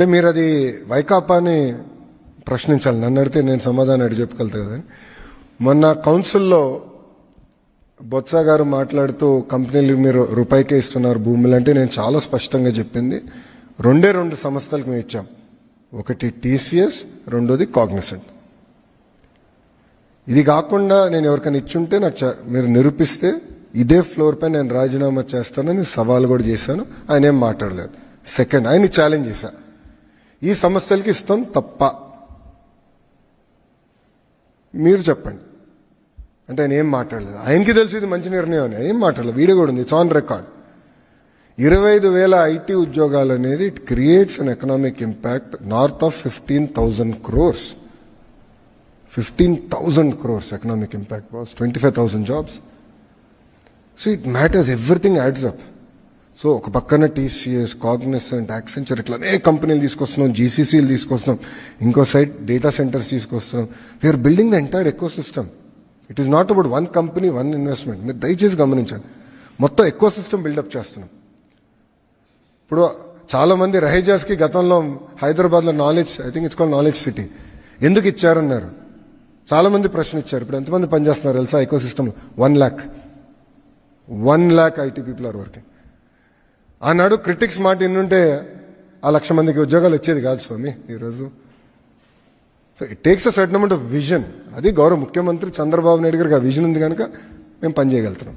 అంటే మీరు అది వైకాపాని ప్రశ్నించాలి. నన్ను అడిగితే నేను సమాధానం అడిగి చెప్పగలుగుతా కదా మొన్న కౌన్సిల్లో బొత్స గారు మాట్లాడుతూ కంపెనీలు మీరు రూపాయికే ఇస్తున్నారు భూములు అంటే నేను చాలా స్పష్టంగా చెప్పింది. రెండే రెండు సంస్థలకు మేము ఇచ్చాం. ఒకటి టీసీఎస్ రెండోది కాగ్నిసెంట్. ఇది కాకుండా నేను ఎవరికైనా ఇచ్చుంటే నాకు చ- మీరు నిరూపిస్తే ఇదే ఫ్లోర్ పై నేను రాజీనామా చేస్తానని సవాల్ కూడా చేశాను. ఆయన ఏం మాట్లాడలేదు. సెకండ్ ఆయన ఛాలెంజ్ చేశాను ఈ సమస్యలకి ఇస్తాం తప్ప. మీరు చెప్పండి. అంటే ఆయన ఏం మాట్లాడలేదు. ఆయనకి తెలిసి ఇది మంచి నిర్ణయం అని. ఏం మాట్లాడలేదు. వీడియో కూడా ఉంది. ఇట్స్ ఆన్ రికార్డ్ ఇరవై ఐదు వేల ఐటీ ఉద్యోగాలు అనేది it creates an economic impact north of fifteen thousand crores fifteen thousand crores economic impact was twenty five thousand jobs so it matters everything adds up so ఒక పక్కన TCS Cognizant Accenture ఇట్లా అనేక కంపెనీలు తీసుకొస్తున్నాం జీసీసీలు తీసుకొస్తున్నాం ఇంకో సైడ్ డేటా సెంటర్స్ తీసుకొస్తున్నాం. We're building the entire ecosystem it is not about one company one investment మీరు దయచేసి గమనించండి. మొత్తం ఎకో సిస్టమ్ బిల్డప్ చేస్తున్నాం. ఇప్పుడు చాలామంది రహేజాస్కి గతంలో హైదరాబాద్లో knowledge I think it's call knowledge city ఎందుకు ఇచ్చారన్నారు? చాలా మంది ప్రశ్న ఇచ్చారు. ఇప్పుడు ఎంతమంది పనిచేస్తున్నారు తెలుసా ecosystem one lakh one lakh IT people are working ఆనాడు క్రిటిక్స్ మాట ఎన్నుంటే ఆ లక్ష మందికి ఉద్యోగాలు వచ్చేది కాదు స్వామి ఈరోజు. So it takes a certain amount of vision అది గౌరవ ముఖ్యమంత్రి చంద్రబాబు నాయుడు గారికి ఆ విజన్ ఉంది కనుక మేము పనిచేయగలుగుతున్నాం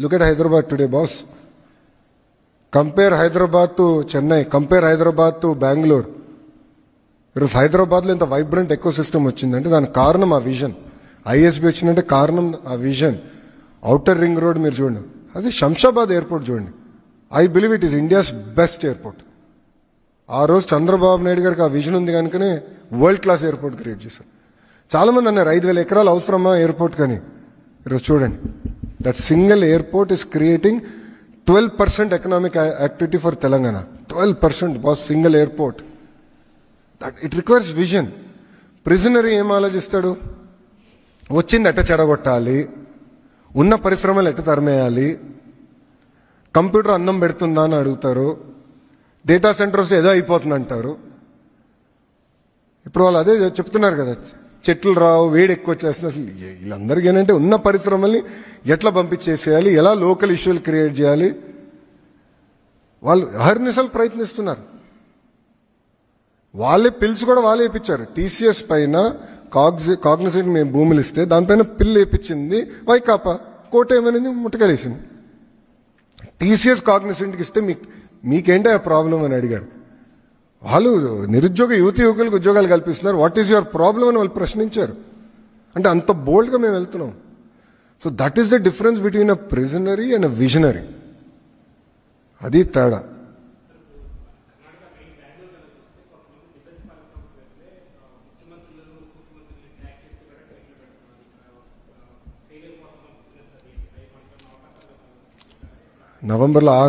Look at Hyderabad today boss compare Hyderabad to Chennai compare Hyderabad to Bengaluru ఈరోజు హైదరాబాద్లో ఇంత వైబ్రెంట్ ఎకో సిస్టమ్ వచ్చిందంటే దానికి కారణం ఆ విజన్ ఐఎస్బి వచ్చిందంటే కారణం ఆ విజన్ అవుటర్ రింగ్ రోడ్ మీరు చూడండి. అదే శంషాబాద్ ఎయిర్పోర్ట్ చూడండి. I believe it is India's best airport ఆ రోజు చంద్రబాబు నాయుడు గారికి ఆ విజన్ ఉంది కనుకనే వరల్డ్ క్లాస్ ఎయిర్పోర్ట్ క్రియేట్ చేశారు. చాలామంది అన్నారు ఐదు వేల ఎకరాలు అవసరమా ఎయిర్పోర్ట్ కానీ? ఈరోజు చూడండి. That single airport is creating twelve percent economic activity for Telangana twelve percent boss single airport that it requires vision prisonary ఏం ఆలోచిస్తాడు? వచ్చింది ఎట్ట చెడగొట్టాలి? ఉన్న పరిశ్రమలు ఎట్ట తరిమేయాలి? కంప్యూటర్ అన్నం పెడుతుందా అని అడుగుతారు. డేటా సెంటర్స్ ఏదో అయిపోతుందంటారు. ఇప్పుడు వాళ్ళు అదే చెప్తున్నారు కదా చెట్లు రావు వేడి ఎక్కువ వచ్చేస్తుంది. అసలు వీళ్ళందరికీ ఏంటంటే ఉన్న పరిశ్రమల్ని ఎట్లా పంపించేసేయాలి ఎలా లోకల్ ఇష్యూలు క్రియేట్ చేయాలి? వాళ్ళు అహర్నిశలు ప్రయత్నిస్తున్నారు. వాళ్ళే పిల్స్ కూడా వాళ్ళే వేయించారు టీసీఎస్ పైన కాగ్జ్ కాగ్నిసెంట్ మేము భూములు ఇస్తే దానిపైన పిల్లు వేయించింది వైకాపా. కోట ఏమనేది? ముట్టకలేసింది. టీసీఎస్ కాగ్నిసెంట్కి ఇస్తే మీకు మీకేంటి ఆ ప్రాబ్లం అని అడిగారు. వాళ్ళు నిరుద్యోగ యువతి యువకులకు ఉద్యోగాలు కల్పిస్తున్నారు. వాట్ ఈస్ యువర్ ప్రాబ్లం అని వాళ్ళు ప్రశ్నించారు. అంటే అంత బోల్డ్గా మేము వెళ్తున్నాం. So that is the difference between a prisonary and a visionary అది తేడా. నవంబర్లో ఆ